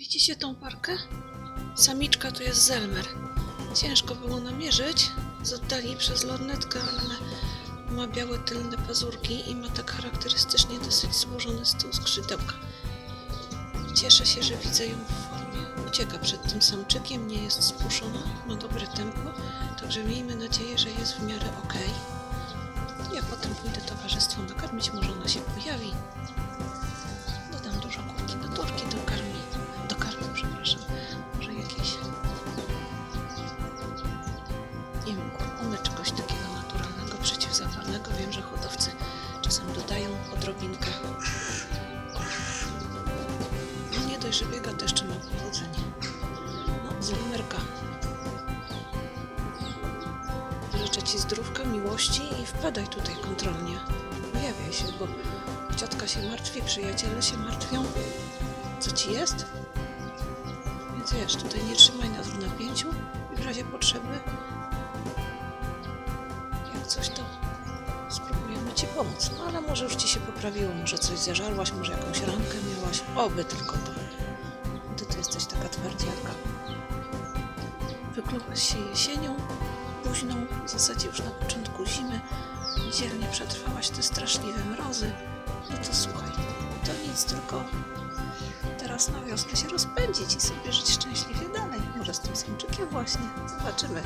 Widzicie tą parkę? Samiczka to jest Zelmer. Ciężko było namierzyć z oddali przez lornetkę, ale ma białe tylne pazurki i ma tak charakterystycznie dosyć złożony z tyłu skrzydełka. Cieszę się, że widzę ją w formie. Ucieka przed tym samczykiem, nie jest spuszczona, ma dobre tempo, także miejmy nadzieję, że jest w miarę ok. Ja potem pójdę towarzystwo nakarmić, może ona się pojawi. Kurkumy, czegoś takiego naturalnego, przeciwzapalnego. Wiem, że hodowcy czasem dodają odrobinkę. No nie dość, że biega, to jeszcze ma powodzenie. No, zlumerka. Życzę Ci zdrówka, miłości i wpadaj tutaj kontrolnie. Pojawiaj się, bo ciotka się martwi, przyjaciele się martwią. Co Ci jest? Więc wiesz, tutaj nie trzymaj nas w napięciu i w razie potrzeby No ale może już Ci się poprawiło, może coś zażarłaś, może jakąś rankę miałaś. Oby tylko to. Ty to jesteś taka twardzielka. Wyklułaś się jesienią, późną, w zasadzie już na początku zimy. Dzielnie przetrwałaś te straszliwe mrozy. No to słuchaj, to nic, tylko teraz na wiosnę się rozpędzić i sobie żyć szczęśliwie dalej. Może z tym samczykiem właśnie. Zobaczymy.